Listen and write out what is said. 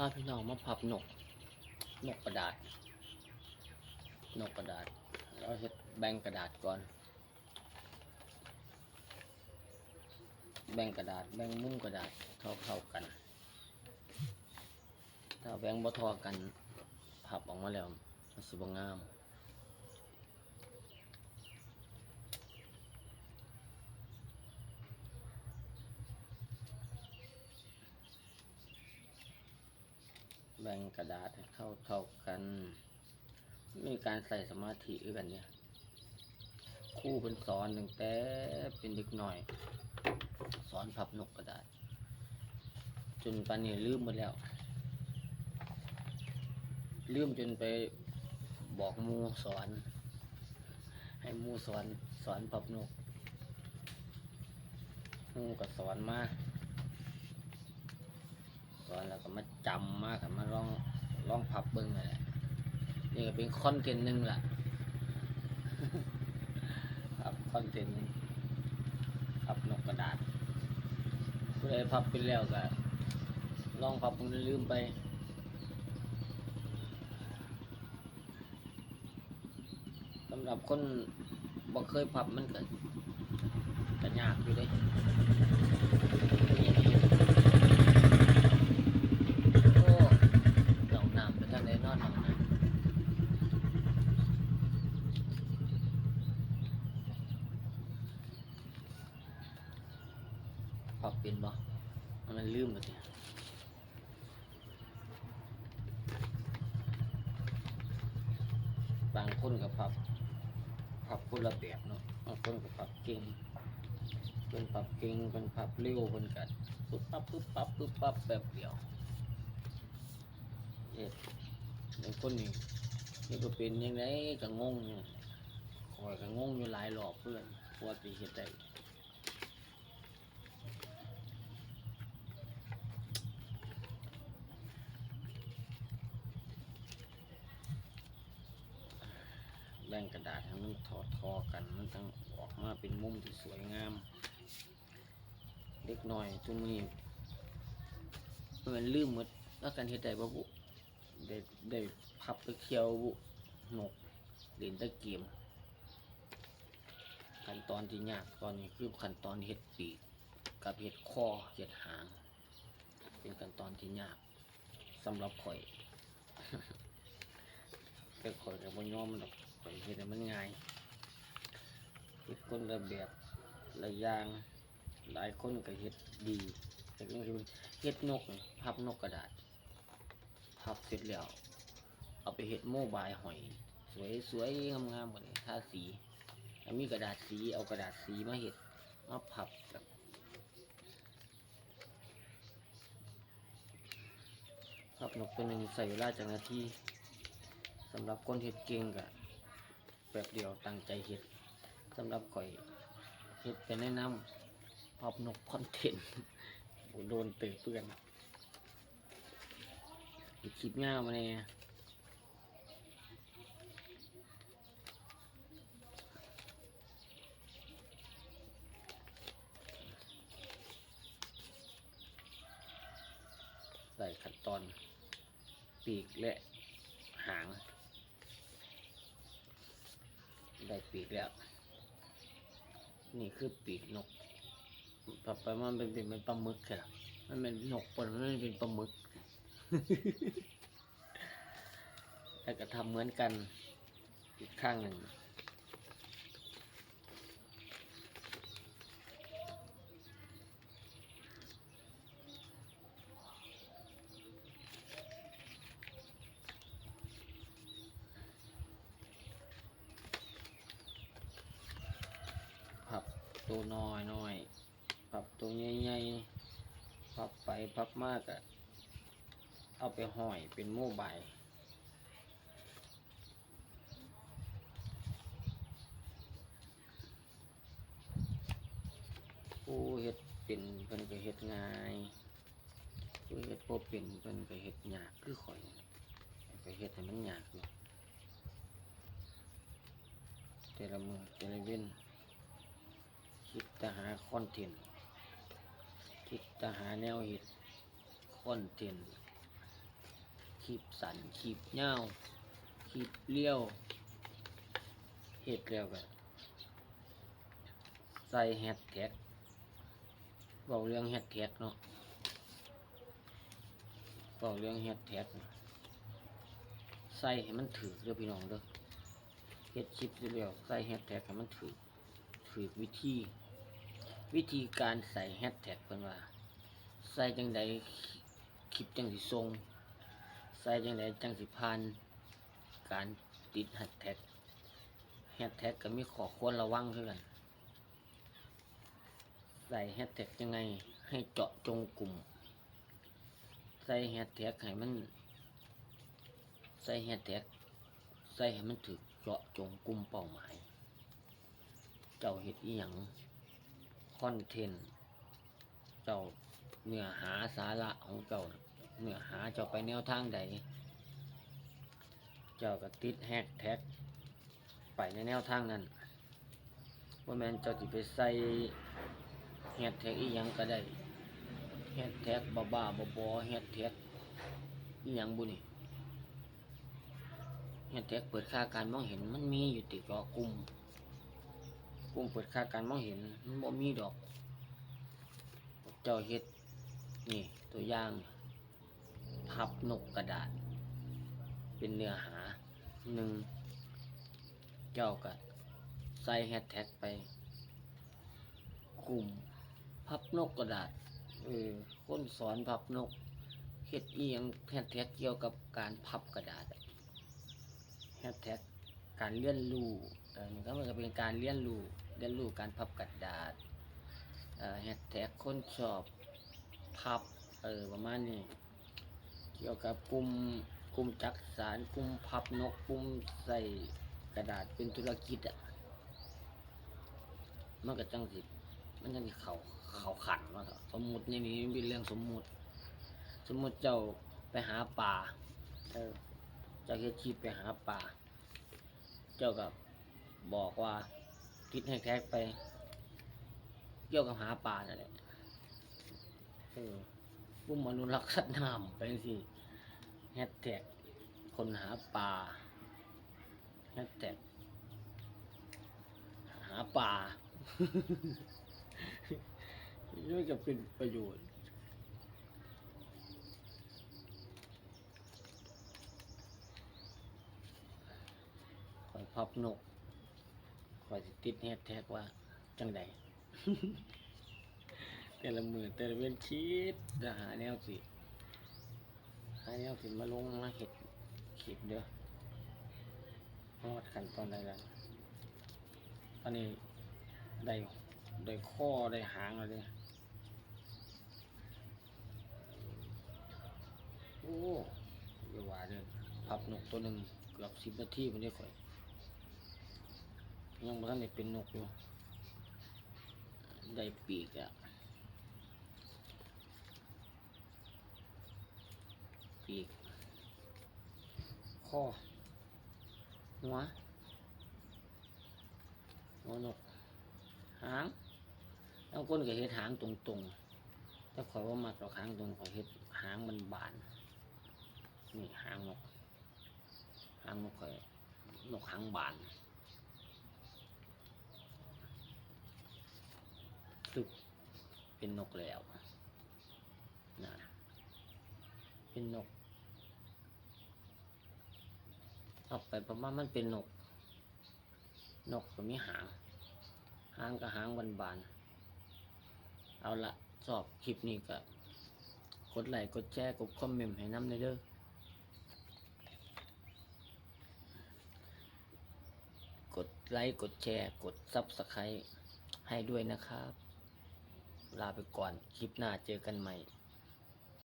พาพี่น้องมาพับนก นกกระดาษ นกกระดาษเราเฮ็ดแบ่งกระดาษก่อน แบ่งกระดาษ แบ่งมุมกระดาษเท่าเท่ากัน ถ้าแบ่งบ่เทอกันพับออกมาแล้วมันสิบ่งาม แบ่งกระดาษให้เข้าเท่ากัน มีการใส่สมาธิด้วยกันเนี่ยครู่เป็นสอนหนึ่งแต่เป็นเด็กหน่อย สอนพับนกกระดาษ จนปานนี้ลืมหมดแล้ว ลืมจนไปบอกมูสอน ให้มูสอนสอนพับนกมูก็สอนมา สอนแล้วก็มาจำมากมาลองลองพับเบิ้งนั่นแหละนี่ก็เป็นคอนเทนต์หนึ่งล่ะครับคอนเทนต์นึงพับนกกระดาษผู้ใดพับไปแล้วก็ลองพับมันลืมไปสำหรับคนบ่เคยพับมันก็ก็ยากอยู่เด้โอ้ดอกน้ำไปทางไหนนอนดอกน้ำพับเป็นบ่มันลืมไปสิบาง คนกับผับผับคนละแบบเนาะบางคนกับผับเก่งเป็นผับเก่งเป็นผับเร็วเป็นกันปุ๊บปั๊บปุ๊บปั๊บปุ๊บปั๊บแบบเดียวเอ็ดบางคนนี่นี่ก็เป็นยังไงก็งงอยู่คอยก็งงอยู่หลายรอบเพื่อนว่าตีเห็นได้ แบ่งกระดาษให้มันทอทอกันมันต้งออกมาเป็นมุมที่สวยงาม เล็กน้อยทุกมือมันลืมหมดแล้วกันเฮ็ดได้บ่บุได้ได้พับไปเคียวหนกเล่นตะเกียมขั้นตอนที่ยากตอนนี้คือขั้นตอนเห็ดปีกกับเห็ดคอเห็ดหาง เป็นขั้นตอนที่ยากสำหรับข่อยแต่ข่อยกับบนยอมมันดอก อยเห็ดมันง่ายเห็ดคนละแบบละอย่าง หลายคนก็เห็ดดีแต่ก็คือเห็ดนกพับนกกระดาษ พับเสร็จแล้ว เอาไปเห็ดโมบายหอย สวยสวยงามงามๆหมดเลยทาสีมีกระดาษสีเอากระดาษสีมาเห็ดมาพับกับพับนกตัวหนึ่งใส่เวลาจากนาทีสำหรับคนเห็ดเก่งกะ แบบเดียวตั้งใจเห็ดสำหรับข่อยเห็ดไปแนะนำพับนกคอนเทนต์โดนตือเพื่อนอีกคลิปง่ายมาเนี่ยได้ขั้นตอนปีกและหาง ได้ปีกแล้ว นี่คือปีกนกต่อไปมันเป็นเป็นเป็นปลาหมึกค่ะมันเป็นนกปนมันไม่เป็นปลาหมึกแล้วก็ทำเหมือนกันอีกข้างหนึ่ง พับ ตัวน้อยน้อยพับตัวใหญ่ๆพับไปพับมากอะเอาไปห้อยเป็นโมบายผู้เฮ็ดเป็นเพิ่นก็เฮ็ดง่ายผู้เฮ็ดบ่เป็นเพิ่นก็เฮ็ดยากคือข่อยก็เฮ็ดให้มันยากอยู่แต่ละมือแต่ละเว้น คิดจะหาคอนเทนต์คิดจะหาแนวเฮ็ดคอนเทนต์คลิปสันคลิปยาคลิปเลี้ยวเฮ็ดแล้วก็ใส่แฮชแท็กเบาเรื่องแฮชแท็กเนาะเบาเรื่องแฮชแท็กใส่ให้มันถือเด้อพี่น้องเด้อเฮ็ดคลิปเร็วๆใส่แฮชแท็กให้มันถือถือวิธี วิธีการใส่แฮชแท็กเพิ่นว่า ใส่จังใดคลิปจังสิทรงใส่จังใดจังสิผ่านการติดแฮชแท็กแฮชแท็กก็มีข้อควรระวังคือกันใส่แฮชแท็กยังไงให้เจาะจงกลุ่ม ใส่แฮชแท็กให้มัน ใส่แฮชแท็กใส่ให้มันถึกเจาะจงกลุ่มเป้าหมาย เจ้าเห็ดอีหยัง คอนเทนต์เจ้าเนื้อหาสาระของเจ้าเนื้อหาเจ้าไปแนวทางใดเจ้าก็ติดแฮชแท็กไปในแนวทางนั้นว่าแมนเจ้าจิไปใส่แฮชแท็กอีหยังก็ได้แฮชแท็กบ้าบ้าๆบอแฮชแท็กอีหยังบุนี่แฮชแท็กเปิดค่าการมองเห็นมันมีอยู่ติดก็กลุ่ม กลุ่มเปิดค่าการมองเห็นมันบ่มีดอก เจ้าเฮ็ดนี่ตัวอย่างพับนกกระดาษ เป็นเนื้อหาหนึ่งเจ้าก็ใส่แฮชแท็กไปกลุ่มพับนกกระดาษเออคนสอนพับนกเฮ็ดเอียงแฮชแท็กเกี่ยวกับการพับกระดาษแฮชแท็กการเรียนรู้เออมันก็มันก็เป็นการเรียนรู้ เรียนรู้การพับกระดาษแฮชแท็กคนชอบพับเออประมาณนี้ เกี่ยวกับกลุ่มกลุ่มจักสารกลุ่มพับนกกลุ่มใส่กระดาษเป็นธุรกิจอะมันก็จังสิมันจังสิเขาเขาขันว่าเถอะสมมุติในนี้เป็นเรื่องสมมุติ สมมุติเจ้าไปหาป่าเออเจ้าเฮ็ดชีพไปหาป่า เจ้ากับบอกว่า ติดแฮชแท็กไป เกี่ยวกับหาปลานั่นแหละเออบุ้มอนุรักษ์สัตว์น้ำไปสิแฮชแท็กคนหาปลาแฮชแท็กหาปลานี่จะเป็นประโยชน์คอยพับนก คอยติดแฮชแท็กว่า จังใดแต่ละมือแต่ละเว้นคิดจะหาแนวสิหาแนวสิมาลงมาเห็ดคลิปเด้อฮอดขันตอนใดแล้วตอนนี้ได้ได้ข้อได้หางแล้วเด้อโอ้ยวว่าเด้อพับนกตัวหนึ่งเกือบสิบนาทีมันได้ข่อย ยังบ่ทันได้เป็นนกอยู่ได้ปีกอะปีกข้อหัวหัวนก หางแล้วคนก็เฮ็ดหางตรงๆแต่ขอยว่ามักดอกหางตรงขอยเฮ็ดหางมันบานนี่หางนกหางนกข่อยนกหางบาน ตึกเป็นนกแล้วนะเป็นนกต่อไปปราะมามันเป็นนก นกก็มีหาง หางกับหางบานๆเอาละชอบคลิปนี้ก็กดไลค์กดแชร์กดคอมเมนต์ให้น้ำในอยเด้อกดไลค์ กดแชร์ กดซับสไครต์ให้ด้วยนะครับ ลาไปก่อน คลิปหน้าเจอกันใหม่